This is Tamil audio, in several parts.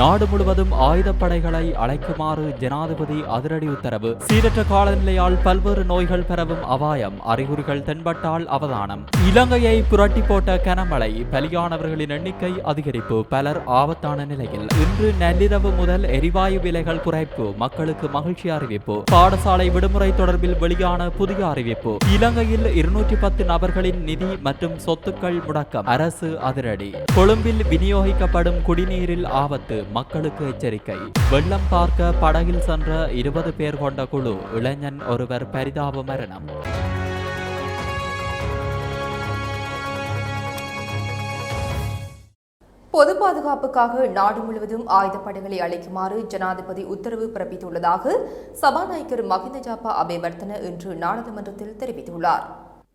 நாடு முழுவதும் ஆயுதப்படைகளை அழைக்குமாறு ஜனாதிபதி அதிரடி உத்தரவு. சீரற்ற காலநிலையால் பல்வேறு நோய்கள் பெறவும் அபாயம் அறிகுறிகள் தென்பட்டால் அவதானம். இலங்கையை புரட்டி போட்ட கனமழை பலியானவர்களின் எண்ணிக்கை அதிகரிப்பு பலர் ஆபத்தான நிலையில். இன்று நள்ளிரவு முதல் எரிவாயு விலைகள் குறைப்பு மக்களுக்கு மகிழ்ச்சி அறிவிப்பு. பாடசாலை விடுமுறை தொடர்பில் வெளியான புதிய அறிவிப்பு. இலங்கையில் இருநூற்றி பத்து நபர்களின் நிதி மற்றும் சொத்துக்கள் முடக்கம் அரசு அதிரடி. கொழும்பில் விநியோகிக்கப்படும் குடிநீரில் ஆபத்து மக்களுக்கு எச்சரிக்கை. வெள்ளம் பார்க்க படகில் சென்ற இருபது பேர் கொண்ட குழு இளைஞன் ஒருவர் பரிதாப மரணம். பொது பாதுகாப்புக்காக நாடு முழுவதும் ஆயுதப்படைகளை அளிக்குமாறு ஜனாதிபதி உத்தரவு பிறப்பித்துள்ளதாக சபாநாயகர் மஹிந்த ஜாப்பா அபேவர்த்தன இன்று நாடாளுமன்றத்தில் தெரிவித்துள்ளார்.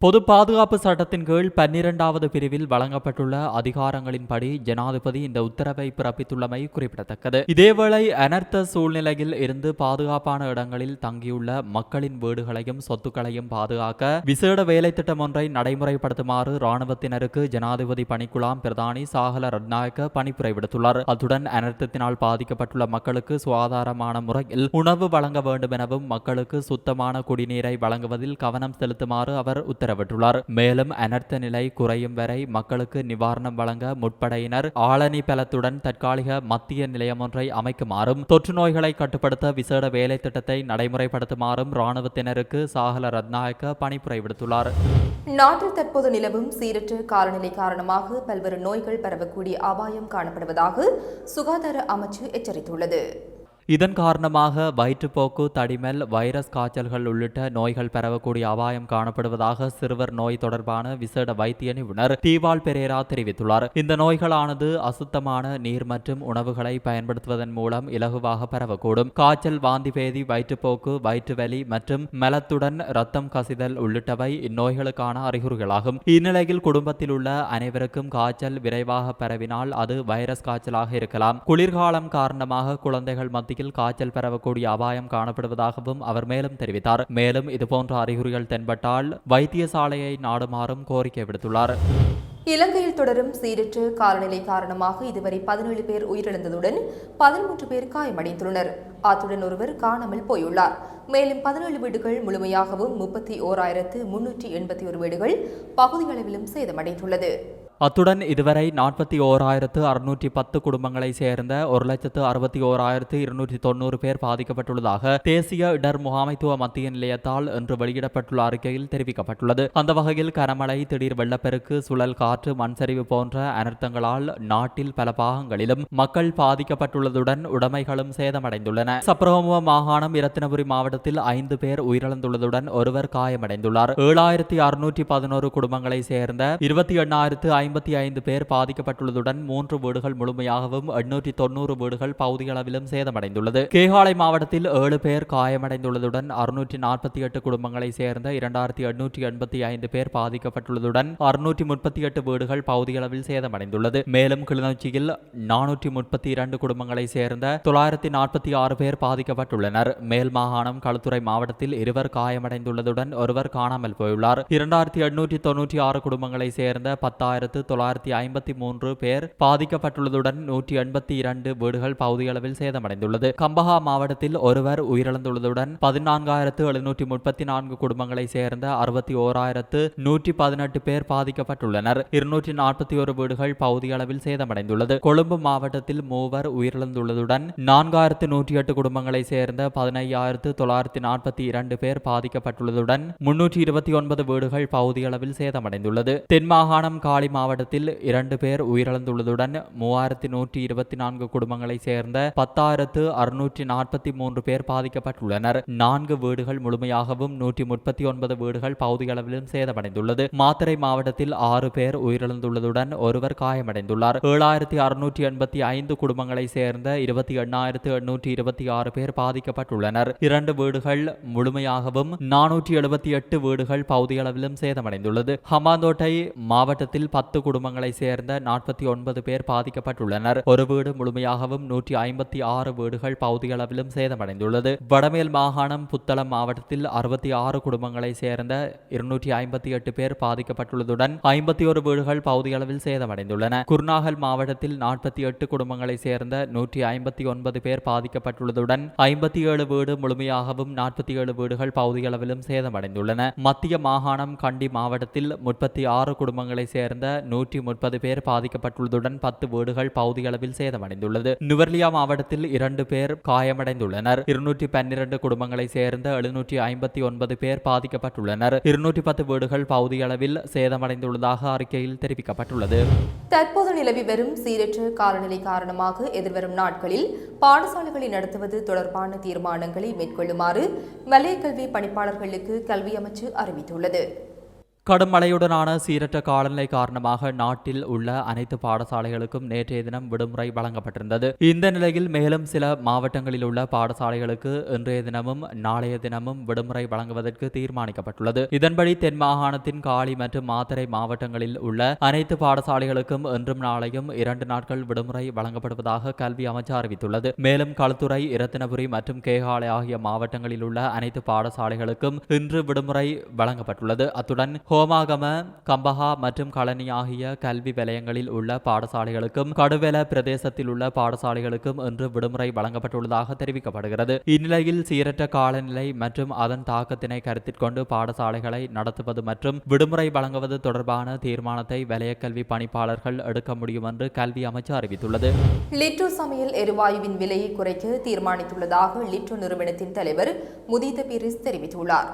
பொது பாதுகாப்பு சட்டத்தின் கீழ் பன்னிரண்டாவது பிரிவில் வழங்கப்பட்டுள்ள அதிகாரங்களின்படி ஜனாதிபதி இந்த உத்தரவை பிறப்பித்துள்ளமை குறிப்பிடத்தக்கது. இதேவேளை அனர்த்த சூழ்நிலையில் இருந்து பாதுகாப்பான இடங்களில் தங்கியுள்ள மக்களின் வீடுகளையும் சொத்துக்களையும் பாதுகாக்க விசேட வேலை திட்டம் ஒன்றை நடைமுறைப்படுத்துமாறு ராணுவத்தினருக்கு ஜனாதிபதி பணிக்குழாம் பிரதானி சாகல ரட்நாயக்க பணிப்புரை விடுத்துள்ளார். அத்துடன் அனர்த்தத்தினால் பாதிக்கப்பட்டுள்ள மக்களுக்கு சுகாதாரமான முறையில் உணவு வழங்க வேண்டும் எனவும் மக்களுக்கு சுத்தமான குடிநீரை வழங்குவதில் கவனம் செலுத்துமாறு அவர் உத்தரவிட்டுள்ளார். மேலும் அனர்த்த நிலை குறையும் வரை மக்களுக்கு நிவாரணம் வழங்க முற்படையினர் ஆளணி பலத்துடன் தற்காலிக மத்திய நிலையம் ஒன்றை அமைக்குமாறும் தொற்று நோய்களை கட்டுப்படுத்த விசேட வேலை திட்டத்தை நடைமுறைப்படுத்துமாறும் ராணுவத்தினருக்கு சாகல ரத்நாயக்க பணிப்புரை விடுத்துள்ளார். நாட்டில் தற்போது நிலவும் சீரற்ற காலநிலை காரணமாக பல்வேறு நோய்கள் பரவக்கூடிய அபாயம் காணப்படுவதாக சுகாதார அமைச்சு எச்சரித்துள்ளது. இதன் காரணமாக வயிற்றுப்போக்கு தடிமல் வைரஸ் காய்ச்சல்கள் உள்ளிட்ட நோய்கள் பரவக்கூடிய அபாயம் காணப்படுவதாக சிறுவர் நோய் தொடர்பான விசேட வைத்திய நிபுணர் தீவால் பெரேரா தெரிவித்துள்ளார். இந்த நோய்களானது அசுத்தமான நீர் மற்றும் உணவுகளை பயன்படுத்துவதன் மூலம் இலகுவாக பரவக்கூடும். காய்ச்சல் வாந்தி பேதி வயிற்றுப்போக்கு வயிற்றுவலி மற்றும் மலத்துடன் ரத்தம் கசிதல் உள்ளிட்டவை இந்நோய்களுக்கான அறிகுறிகளாகும். இந்நிலையில் குடும்பத்தில் உள்ள அனைவருக்கும் காய்ச்சல் விரைவாக பரவினால் அது வைரஸ் காய்ச்சலாக இருக்கலாம். குளிர்காலம் காரணமாக குழந்தைகள் மத்திய பகுதியில் காய்ச்சல் பரவக்கூடிய அபாயம் காணப்படுவதாகவும் அவர் மேலும் தெரிவித்தார். மேலும் இதுபோன்ற அறிகுறிகள் தென்பட்டால் வைத்தியசாலையை நாடுமாறும் கோரிக்கை விடுத்துள்ளார். இலங்கையில் தொடரும் சீரற்ற காலநிலை காரணமாக இதுவரை பதினேழு பேர் உயிரிழந்ததுடன் பதிமூன்று பேர் காயமடைந்துள்ளனர். அத்துடன் ஒருவர் காணாமல் போயுள்ளார். மேலும் பதினேழு வீடுகள் முழுமையாகவும் முப்பத்தி ஓராயிரத்து முன்னூற்றி எண்பத்தி ஒரு வீடுகள் பகுதியளவிலும் சேதமடைந்துள்ளது. அத்துடன் இதுவரை நாற்பத்தி ஓராயிரத்து அறுநூற்றி பத்து குடும்பங்களை சேர்ந்த ஒரு லட்சத்து அறுபத்தி ஓராயிரத்து இருநூற்றி தொண்ணூறு பேர் பாதிக்கப்பட்டுள்ளதாக தேசிய இடர் முகாமைத்துவ மத்திய நிலையத்தால் இன்று வெளியிடப்பட்டுள்ள அறிக்கையில் தெரிவிக்கப்பட்டுள்ளது. அந்த வகையில் கனமழை திடீர் வெள்ளப்பெருக்கு சுழல் காற்று மண்சரிவு போன்ற அனர்த்தங்களால் நாட்டில் பல பாகங்களிலும் மக்கள் பாதிக்கப்பட்டுள்ளதுடன் உடைமைகளும் சேதமடைந்துள்ளன. சப்ரகமுவ மாகாணம் இரத்தினபுரி மாவட்டத்தில் ஐந்து பேர் உயிரிழந்துள்ளதுடன் ஒருவர் காயமடைந்துள்ளார். ஏழாயிரத்தி அறுநூற்றி பதினோரு குடும்பங்களை சேர்ந்த இருபத்தி எண்ணாயிரத்து ஐம்பத்தி ஐந்து பேர் பாதிக்கப்பட்டுள்ளதுடன் மூன்று வீடுகள் முழுமையாகவும் எண்ணூற்றி தொண்ணூறு வீடுகள் பகுதியளவிலும் சேதமடைந்துள்ளது. கேகாலை மாவட்டத்தில் ஏழு பேர் காயமடைந்துள்ளதுடன் அறுநூற்றி நாற்பத்தி எட்டு குடும்பங்களை சேர்ந்த இரண்டாயிரத்தி எண்ணூற்றி எண்பத்தி ஐந்து பேர் பாதிக்கப்பட்டுள்ளதுடன் அறுநூற்றி முப்பத்தி எட்டு வீடுகள் பகுதியளவில் சேதமடைந்துள்ளது. மேலும் கிளிநொச்சியில் நானூற்றி முப்பத்தி இரண்டு குடும்பங்களை சேர்ந்த தொள்ளாயிரத்தி நாற்பத்தி ஆறு பேர் பாதிக்கப்பட்டுள்ளனர். மேல் மாகாணம் களுத்துறை மாவட்டத்தில் இருவர் காயமடைந்துள்ளதுடன் ஒருவர் காணாமல் போயுள்ளார். இரண்டாயிரத்தி எண்ணூற்றி தொன்னூற்றி ஆறு குடும்பங்களை சேர்ந்த பத்தாயிரத்து தொள்ளாயிரத்தி ஐம்பத்தி மூன்று பேர் பாதிக்கப்பட்டுள்ளதுடன் நூற்றி எண்பத்தி இரண்டு வீடுகள் பகுதியளவில் சேதமடைந்துள்ளது. கம்பஹா மாவட்டத்தில் ஒருவர் உயிரிழந்துள்ளதுடன் பதினான்காயிரத்து எழுநூற்றி முப்பத்தி நான்கு குடும்பங்களை சேர்ந்த அறுபத்தி ஓராயிரத்து நூற்றி பதினெட்டு பேர் பாதிக்கப்பட்டுள்ளனர். இருநூற்றி நாற்பத்தி ஒரு வீடுகள் பகுதியளவில் சேதமடைந்துள்ளது. கொழும்பு மாவட்டத்தில் மூவர் உயிரிழந்துள்ளதுடன் நான்காயிரத்து நூற்றி எட்டு குடும்பங்களை சேர்ந்த பதினையாயிரத்து தொள்ளாயிரத்தி நாற்பத்தி இரண்டு பேர் பாதிக்கப்பட்டுள்ளதுடன் முன்னூற்றி இருபத்தி ஒன்பது வீடுகள் பகுதியளவில் சேதமடைந்துள்ளது. தென் மாகாணம் காலி மாவட்டத்தில் இரண்டு பேர் உயிரிழந்துள்ளதுடன் மூவாயிரத்தி நூற்றி இருபத்தி நான்கு குடும்பங்களை சேர்ந்த பத்தாயிரத்து அறுநூற்றி நாற்பத்தி மூன்று பேர் பாதிக்கப்பட்டுள்ளனர். நான்கு வீடுகள் முழுமையாகவும் நூற்றி முப்பத்தி ஒன்பது வீடுகள் பகுதியளவிலும் சேதமடைந்துள்ளது. மாத்தறை மாவட்டத்தில் ஆறு பேர் உயிரிழந்துள்ளதுடன் ஒருவர் காயமடைந்துள்ளார். ஏழாயிரத்தி அறுநூற்றி எண்பத்தி ஐந்து குடும்பங்களை சேர்ந்த இருபத்தி எண்ணாயிரத்து எண்ணூற்றி இருபத்தி ஆறு பேர் பாதிக்கப்பட்டுள்ளனர். இரண்டு வீடுகள் முழுமையாகவும் நானூற்றி எழுபத்தி எட்டு வீடுகள் பகுதியளவிலும் சேதமடைந்துள்ளது. ஹமாந்தோட்டை மாவட்டத்தில் பத்து பத்து குடும்பங்களை சேர்ந்த நாற்பத்தி ஒன்பது பேர் பாதிக்கப்பட்டுள்ளனர். ஒரு வீடு முழுமையாகவும் நூற்றி ஐம்பத்தி ஆறு வீடுகள் பகுதியளவிலும் சேதமடைந்துள்ளது. வடமேல் மாகாணம் புத்தளம் மாவட்டத்தில் அறுபத்தி ஆறு குடும்பங்களை சேர்ந்த இருநூற்றி ஐம்பத்தி எட்டு பேர் பாதிக்கப்பட்டுள்ளதுடன் ஐம்பத்தி ஒரு வீடுகள் பகுதியளவில் சேதமடைந்துள்ளன. குர்நாகல் மாவட்டத்தில் நாற்பத்தி எட்டு குடும்பங்களை சேர்ந்த நூற்றி ஐம்பத்தி ஒன்பது பேர் பாதிக்கப்பட்டுள்ளதுடன் ஐம்பத்தி ஏழு வீடு முழுமையாகவும் நாற்பத்தி ஏழு வீடுகள் பகுதியளவிலும் சேதமடைந்துள்ளன. மத்திய மாகாணம் கண்டி மாவட்டத்தில் முப்பத்தி ஆறு குடும்பங்களை சேர்ந்த நூற்றி முப்பது பேர் பாதிக்கப்பட்டுள்ளதுடன் பத்து வீடுகள் பகுதியளவில் சேதமடைந்துள்ளது. நுவர்லியா மாவட்டத்தில் இரண்டு பேர் காயமடைந்துள்ளனர். இருநூற்றி பன்னிரண்டு குடும்பங்களை சேர்ந்த எழுநூற்றி ஐம்பத்தி ஒன்பது பேர் பாதிக்கப்பட்டுள்ளனர். இருநூற்றி பத்து வீடுகள் பகுதியளவில் சேதமடைந்துள்ளதாக அறிக்கையில் தெரிவிக்கப்பட்டுள்ளது. தற்போது நிலவி வரும் சீரற்ற காலநிலை காரணமாக எதிர்வரும் நாட்களில் பாடசாலைகளை நடத்துவது தொடர்பான தீர்மானங்களை மேற்கொள்ளுமாறு மலைய கல்வி பணிப்பாளர்களுக்கு கல்வி அமைச்சு அறிவித்துள்ளது. கடும் மழையுடனான சீரற்ற காலநிலை காரணமாக நாட்டில் உள்ள அனைத்து பாடசாலைகளுக்கும் நேற்றைய தினம் விடுமுறை வழங்கப்பட்டிருந்தது. இந்த நிலையில் மேலும் சில மாவட்டங்களில் உள்ள பாடசாலைகளுக்கு இன்றைய தினமும் நாளைய தினமும் விடுமுறை வழங்குவதற்கு தீர்மானிக்கப்பட்டுள்ளது. இதன்படி தென் மாகாணத்தின் காலி மற்றும் மாத்தறை மாவட்டங்களில் உள்ள அனைத்து பாடசாலைகளுக்கும் இன்றும் நாளையும் இரண்டு நாட்கள் விடுமுறை வழங்கப்படுவதாக கல்வி அமைச்சர் அறிவித்துள்ளது. மேலும் களுத்துறை இரத்தினபுரி மற்றும் கேகாலை ஆகிய மாவட்டங்களில் உள்ள அனைத்து பாடசாலைகளுக்கும் இன்று விடுமுறை வழங்கப்பட்டுள்ளது. அத்துடன் கோமாகம கம்பஹா மற்றும் களனி ஆகிய கல்வி வலயங்களில் உள்ள பாடசாலைகளுக்கும் கடுவெல பிரதேசத்தில் உள்ள பாடசாலைகளுக்கும் இன்று விடுமுறை வழங்கப்பட்டுள்ளதாக தெரிவிக்கப்படுகிறது. இந்நிலையில் சீரற்ற காலநிலை மற்றும் அதன் தாக்கத்தினை கருத்தில் கொண்டு பாடசாலைகளை நடத்துவது மற்றும் விடுமுறை வழங்குவது தொடர்பான தீர்மானத்தை வலய கல்வி பணிப்பாளர்கள் எடுக்க முடியும் என்று கல்வி அமைச்சு அறிவித்துள்ளது. லிட்டு சமையல் எரிவாயுவின் விலையை குறைக்க தீர்மானித்துள்ளதாக லிட்டு நிறுவனத்தின் தலைவர் முதித பீரிஸ் தெரிவித்துள்ளார்.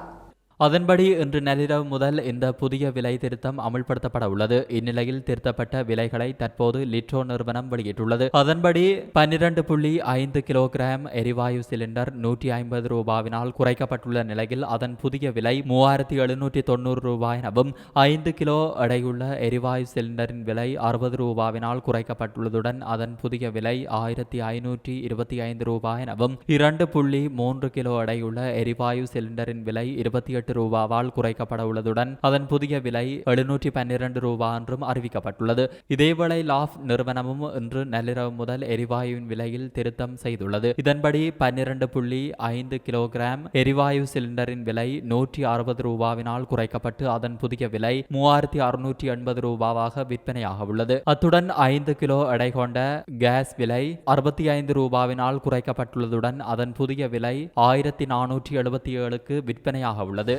அதன்படி இன்று நள்ளிரவு முதல் இந்த புதிய விலை திருத்தம் அமுல்படுத்தப்பட உள்ளது. இந்நிலையில் திருத்தப்பட்ட விலைகளை தற்போது லிட்ரோ நிறுவனம் வெளியிட்டுள்ளது. அதன்படி பன்னிரண்டு புள்ளி ஐந்து கிலோகிராம் எரிவாயு சிலிண்டர் நூற்றி ஐம்பது ரூபாவினால் குறைக்கப்பட்டுள்ள நிலையில் அதன் புதிய விலை மூவாயிரத்தி எழுநூற்றி தொண்ணூறு ரூபாய் எனவும் ஐந்து கிலோ எடையுள்ள எரிவாயு சிலிண்டரின் விலை அறுபது ரூபாவினால் குறைக்கப்பட்டுள்ளதுடன் அதன் புதிய விலை ஆயிரத்தி ஐநூற்றி இருபத்தி ஐந்து ரூபாய் எனவும் இரண்டு புள்ளி மூன்று கிலோ எடையுள்ள எரிவாயு சிலிண்டரின் விலை இருபத்தி எட்டு ரூபாவால் குறைக்கப்பட உள்ளதுடன் அதன் புதிய விலை எழுநூற்றி பன்னிரண்டு ரூபா என்றும் அறிவிக்கப்பட்டுள்ளது. இதேவேளை லாஃப் நிறுவனமும் இன்று நள்ளிரவு முதல் எரிவாயுவின் விலையில் திருத்தம் செய்துள்ளது. இதன்படி பன்னிரண்டு புள்ளி ஐந்து கிலோகிராம் எரிவாயு சிலிண்டரின் விலை நூற்றி அறுபது ரூபாவினால் குறைக்கப்பட்டு அதன் புதிய விலை மூவாயிரத்தி அறுநூற்றி எண்பது ரூபாவாக விற்பனையாக உள்ளது அத்துடன் ஐந்து கிலோ எடை கொண்ட கேஸ் விலை அறுபத்தி ஐந்து ரூபாவினால் குறைக்கப்பட்டுள்ளதுடன் அதன் புதிய விலை ஆயிரத்தி நானூற்றி எழுபத்தி ஏழுக்கு விற்பனையாக உள்ளது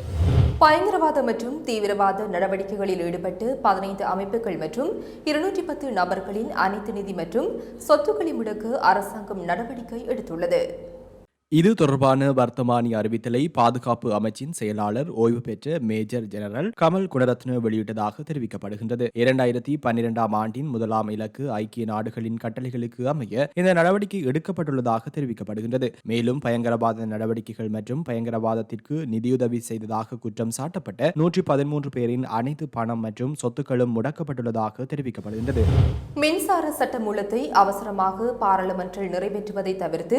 பயங்கரவாத மற்றும் தீவிரவாத நடவடிக்கைகளில் ஈடுபட்டு பதினைந்து அமைப்புகள் மற்றும் இருநூற்றி பத்து நபர்களின் அனைத்து நிதி மற்றும் சொத்துக்களை முடக்க அரசாங்கம் நடவடிக்கை எடுத்துள்ளது. இது தொடர்பான வர்த்தமானி அறிவித்தலை பாதுகாப்பு அமைச்சின் செயலாளர் ஓய்வு பெற்ற மேஜர் ஜெனரல் கமல் குணரத்ன வெளியிட்டதாக தெரிவிக்கப்படுகின்றது. இரண்டாயிரத்தி பன்னிரெண்டாம் ஆண்டின் முதலாம் இலக்கு ஐக்கிய நாடுகளின் கட்டளைகளுக்கு அமைய இந்த நடவடிக்கை எடுக்கப்பட்டுள்ளதாக தெரிவிக்கப்படுகின்றது. மேலும் பயங்கரவாத நடவடிக்கைகள் மற்றும் பயங்கரவாதத்திற்கு நிதியுதவி செய்ததாக குற்றம் சாட்டப்பட்ட நூற்றி பதிமூன்று பேரின் அனைத்து பணம் மற்றும் சொத்துக்களும் முடக்கப்பட்டுள்ளதாக தெரிவிக்கப்படுகின்றது. மின்சார சட்ட மூலத்தை அவசரமாக பாராளுமன்றில் நிறைவேற்றுவதை தவிர்த்து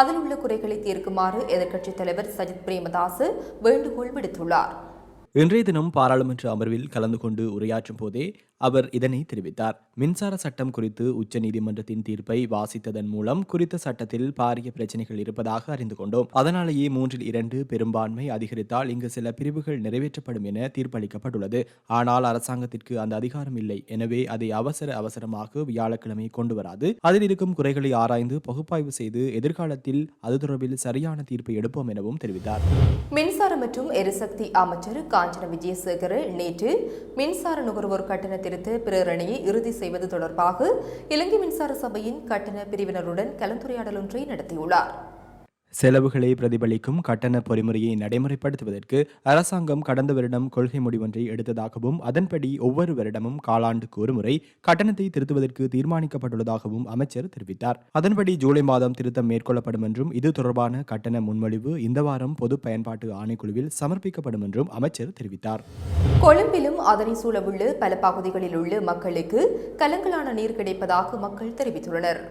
அதில் உள்ள குறைகளை தீர்க்குமாறு எதிர்க்கட்சித் தலைவர் சஜித் பிரேமதாசு வேண்டுகோள் விடுத்துள்ளார். இன்றைய தினம் பாராளுமன்ற அமர்வில் கலந்து கொண்டு உரையாற்றும் போதே அவர் இதனை தெரிவித்தார். மின்சார சட்டம் குறித்து உச்சநீதிமன்றத்தின் தீர்ப்பை வாசித்ததன் மூலம் குறித்த சட்டத்தில் பாரிய பிரச்சனைகள் இருப்பதாக அறிந்து கொண்டோம். அதனாலேயே மூன்றில் இரண்டு பெரும்பான்மை அதிகரித்தால் இங்கு சில பிரிவுகள் நிறைவேற்றப்படும் என தீர்ப்பளிக்கப்பட்டுள்ளது. ஆனால் அரசாங்கத்திற்கு அந்த அதிகாரம் இல்லை. எனவே அதை அவசர அவசரமாக வியாழக்கிழமை கொண்டு வராது. அதில் இருக்கும் குறைகளை ஆராய்ந்து பகுப்பாய்வு செய்து எதிர்காலத்தில் அது தொடர்பில் சரியான தீர்ப்பை எடுப்போம் எனவும் தெரிவித்தார். மின்சார மற்றும் எரிசக்தி அமைச்சர் காஞ்சன விஜயசேகர் நேற்று மின்சார நுகர்வோர் கட்டண திருத்த பிரேரணையை இறுதி செய்வது தொடர்பாக இலங்கை மின்சார சபையின் கட்டண பிரிவினருடன் கலந்துரையாடல் ஒன்றை நடத்தியுள்ளார். செலவுகளை பிரதிபலிக்கும் கட்டண பொறிமுறையை நடைமுறைப்படுத்துவதற்கு அரசாங்கம் கடந்த வருடம் கொள்கை முடிவொன்றை எடுத்ததாகவும் அதன்படி ஒவ்வொரு வருடமும் காலாண்டுக்கு ஒருமுறை கட்டணத்தை திருத்துவதற்கு தீர்மானிக்கப்பட்டுள்ளதாகவும் அமைச்சர் தெரிவித்தார். அதன்படி ஜூலை மாதம் திருத்தம் மேற்கொள்ளப்படும் என்றும் இது தொடர்பான கட்டண முன்மொழிவு இந்த வாரம் பொது பயன்பாட்டு ஆணைக்குழுவில் சமர்ப்பிக்கப்படும் என்றும் அமைச்சர் தெரிவித்தார். கொழும்பிலும் அதனை சூழவுள்ள பல பகுதிகளில் உள்ள மக்களுக்கு கலங்கலான நீர் கிடைப்பதாக மக்கள் தெரிவித்துள்ளனர்.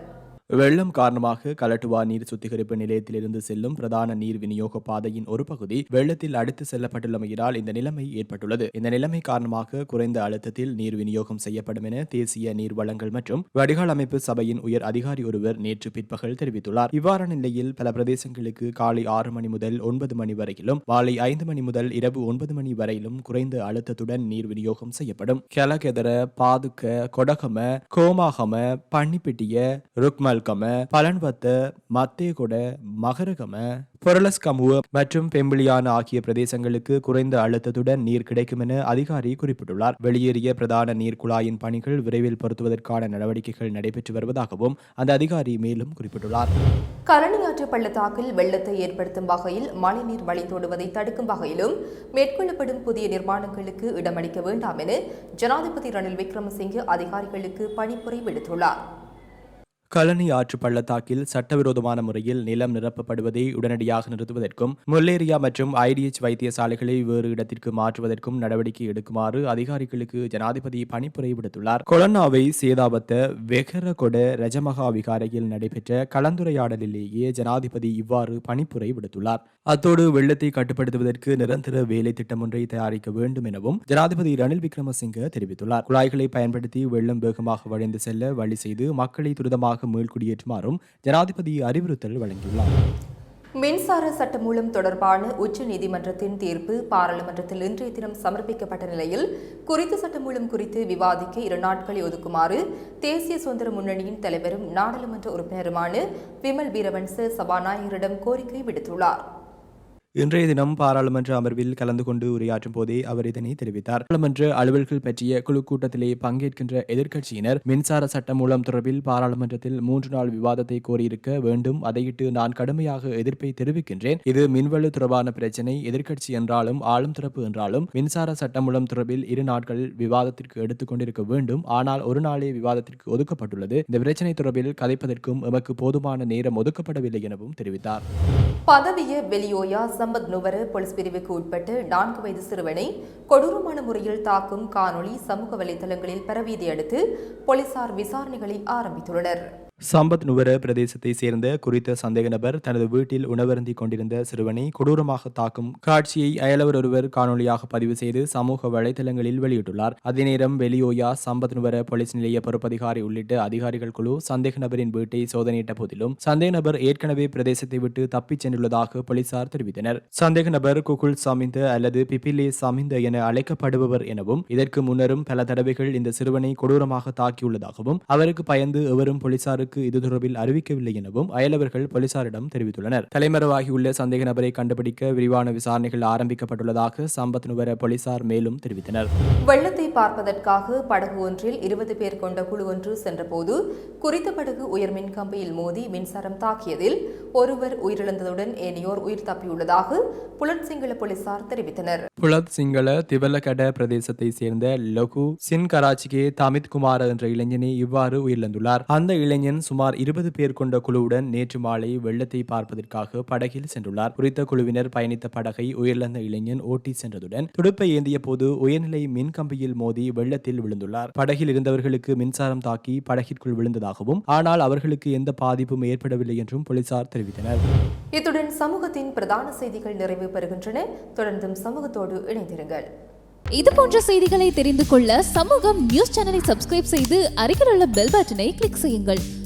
வெள்ளம் காரணமாக கலட்டுவா நீர் சுத்திகரிப்பு நிலையத்திலிருந்து செல்லும் பிரதான நீர் விநியோக பாதையின் ஒரு பகுதி வெள்ளத்தில் அடித்து செல்லப்பட்டுள்ளமையினால் இந்த நிலைமை ஏற்பட்டுள்ளது. இந்த நிலைமை காரணமாக குறைந்த அழுத்தத்தில் நீர் விநியோகம் செய்யப்படும் என தேசிய நீர் வளங்கள் மற்றும் வடிகால் அமைப்பு சபையின் உயர் அதிகாரி ஒருவர் நேற்று பிற்பகல் தெரிவித்துள்ளார். இவ்வாறான நிலையில் பல பிரதேசங்களுக்கு காலை ஆறு மணி முதல் ஒன்பது மணி வரையிலும் மாலை ஐந்து மணி முதல் இரவு ஒன்பது மணி வரையிலும் குறைந்த அழுத்தத்துடன் நீர் விநியோகம் செய்யப்படும். கெலகெதர பாதுக்க கொடகம கோமாகம பன்னிப்பிட்டிய ருக்மல் ருக்மல்கம பலன்வத்த மத்தேகொட மகரகம பொருளஸ்கமுவ மற்றும் பெம்பிளியான ஆகிய பிரதேசங்களுக்கு குறைந்த அழுத்தத்துடன் நீர் கிடைக்கும் என அதிகாரி குறிப்பிட்டுள்ளார். வெளியேறிய பிரதான நீர் குழாயின் பணிகள் விரைவில் பொருத்துவதற்கான நடவடிக்கைகள் நடைபெற்று வருவதாகவும் அந்த அதிகாரி மேலும் குறிப்பிட்டுள்ளார். கரணியாற்று பள்ளத்தாக்கில் வெள்ளத்தை ஏற்படுத்தும் வகையில் மழைநீர் வழித்தோடுவதை தடுக்கும் வகையிலும் மேற்கொள்ளப்படும் புதிய நிர்மாணங்களுக்கு இடமளிக்க வேண்டாம் என ஜனாதிபதி ரணில் விக்ரமசிங்கே அதிகாரிகளுக்கு பணிப்புரை விடுத்துள்ளார். கழனி ஆற்று பள்ளத்தாக்கில் சட்டவிரோதமான முறையில் நிலம் நிரப்பப்படுவதை உடனடியாக நிறுத்துவதற்கும் முல்லேரியா மற்றும் ஐடிஎச் வைத்தியசாலைகளை வேறு இடத்திற்கு மாற்றுவதற்கும் நடவடிக்கை எடுக்குமாறு அதிகாரிகளுக்கு ஜனாதிபதி பணிப்புரை விடுத்துள்ளார். கொலன்னாவை சேதாபத்த வெகரகொட ரஜமகா விகாரையில் நடைபெற்ற கலந்துரையாடலிலேயே ஜனாதிபதி இவ்வாறு பணிப்புரை விடுத்துள்ளார். அத்தோடு வெள்ளத்தை கட்டுப்படுத்துவதற்கு நிரந்தர வேலை திட்டம் ஒன்றை தயாரிக்க வேண்டும் எனவும் ஜனாதிபதி ரணில் விக்ரமசிங்க தெரிவித்துள்ளார். குழாய்களை பயன்படுத்தி வெள்ளம் வேகமாக வழிந்து செல்ல வழி செய்து மக்களை துரிதமாக மீள்குடியேற்றுமாறும் ஜனாதிபதி அறிவுறுத்தல் வழங்கியுள்ளார். மின்சார சட்டமூலம் தொடர்பான உச்ச நீதிமன்றத்தின் தீர்ப்பு பாராளுமன்றத்தில் இன்றைய தினம் சமர்ப்பிக்கப்பட்ட நிலையில் குறித்த சட்டமூலம் குறித்து விவாதிக்க இரு நாட்களை ஒதுக்குமாறு தேசிய சுதந்திர முன்னணியின் தலைவரும் நாடாளுமன்ற உறுப்பினருமான விமல் வீரவன்ச சபாநாயகரிடம் கோரிக்கை விடுத்துள்ளார். இன்றைய தினம் பாராளுமன்ற அமர்வில் கலந்து கொண்டு உரையாற்றும் போதே அவர் இதனை தெரிவித்தார். பாராளுமன்ற அலுவல்கள் பற்றிய குழு கூட்டத்திலே பங்கேற்கின்ற எதிர்க்கட்சியினர் மின்சார சட்டம் மூலம் தொடர்பில் பாராளுமன்றத்தில் மூன்று நாள் விவாதத்தை கோரியிருக்க வேண்டும். அதையிட்டு நான் கடுமையாக எதிர்ப்பை தெரிவிக்கின்றேன். இது மின்வலு தொடர்பான பிரச்சினை. எதிர்க்கட்சி என்றாலும் ஆளும் தரப்பு என்றாலும் மின்சார சட்டம் மூலம் தொடர்பில் இரு நாட்கள் விவாதத்திற்கு எடுத்துக் கொண்டிருக்க வேண்டும். ஆனால் ஒரு நாளே விவாதத்திற்கு ஒதுக்கப்பட்டுள்ளது. இந்த பிரச்சினை தொடர்பில் கதைப்பதற்கும் எமக்கு போதுமான நேரம் ஒதுக்கப்படவில்லை எனவும் தெரிவித்தார். பதவியை வெளியோயா சம்பத் நுவர போலீஸ் பிரிவுக்கு உட்பட்டு நான்கு வயது சிறுவனை கொடூரமான முறையில் தாக்கும் காணொளி சமூக வலைதளங்களில் பரவியதை அடுத்து போலீசார் விசாரணைகளை ஆரம்பித்துள்ளனர். சம்பத் நுவர பிரதேசத்தை சேர்ந்த குறித்த சந்தேக நபர் தனது வீட்டில் உணவருந்தி கொண்டிருந்த சிறுவனை கொடூரமாக தாக்கும் காட்சியை அயலவர் ஒருவர் காணொலியாக பதிவு செய்து சமூக வலைதளங்களில் வெளியிட்டுள்ளார். அதே நேரம் வெளியோயா சம்பத் நுவர போலீஸ் நிலைய பொறுப்பதிகாரி உள்ளிட்ட அதிகாரிகள் குழு சந்தேக நபரின் வீட்டை சோதனையிட்ட போதிலும் சந்தேக நபர் ஏற்கனவே பிரதேசத்தை விட்டு தப்பிச் சென்றுள்ளதாக போலீசார் தெரிவித்தனர். சந்தேக நபர் குகுல் சமிந்த அல்லது பிபிலே சமிந்த என அழைக்கப்படுபவர் எனவும் இதற்கு முன்னரும் பல தடவைகள் இந்த சிறுவனை கொடூரமாக தாக்கியுள்ளதாகவும் அவருக்கு பயந்து எவரும் போலீசாருக்கு இது தொடர்பில் அறிவிக்கவில்லை எனவும் அயலவர்கள் போலீசாரிடம் தெரிவித்துள்ளனர். தலைமறைவாகியுள்ள சந்தேக நபரை கண்டுபிடிக்க விரிவான விசாரணைகள் ஆரம்பிக்கப்பட்டுள்ளதாக சம்பத் நுவர போலீசார் மேலும் தெரிவித்தனர். வெள்ளத்தை பார்ப்பதற்காக படகு ஒன்றில் இருபது பேர் கொண்ட குழு ஒன்று சென்றபோது குறித்த படகு உயர் மின் கம்பியில் மோதி மின்சாரம் தாக்கியதில் ஒருவர் உயிரிழந்ததுடன் ஏனையோர் உயிர் தப்பியுள்ளதாக புலட் சிங்கள போலீசார் தெரிவித்தனர். புலத் சிங்கள திவலகட பிரதேசத்தை சேர்ந்த லகு சின் கராச்சிகே தமித் குமார் என்ற இளைஞனை இவ்வாறு உயிரிழந்துள்ளார். அந்த இளைஞன் சுமார் இருபது பேர் கொண்ட குழுவுடன் நேற்று மாலை வெள்ளத்தை பார்ப்பதற்காக படகில் சென்றுள்ளார். குறித்த குழுவினர் பயணித்த படகை உயிரிழந்த இளைஞன் ஓட்டி சென்றதுடன் துடுப்பை ஏந்திய போது உயர்நிலை மின் கம்பியில் மோதி வெள்ளத்தில் விழுந்துள்ளார். படகில் இருந்தவர்களுக்கு மின்சாரம் தாக்கி படகிற்குள் விழுந்ததாகவும் ஆனால் அவர்களுக்கு எந்த பாதிப்பும் ஏற்படவில்லை என்றும் போலீசார் தெரிவித்தனர். இத்துடன் சமூகத்தின் பிரதான செய்திகள் நிறைவு பெறுகின்றன. தொடர்ந்தும் சமூகத்தோடு இணைந்திருங்கள். இது போன்ற செய்திகளை தெரிந்து கொள்ள சமூகம் நியூஸ் சேனலை சப்ஸ்கிரைப் செய்து அருகில் உள்ள பெல் பட்டனை கிளிக் செய்யுங்கள்.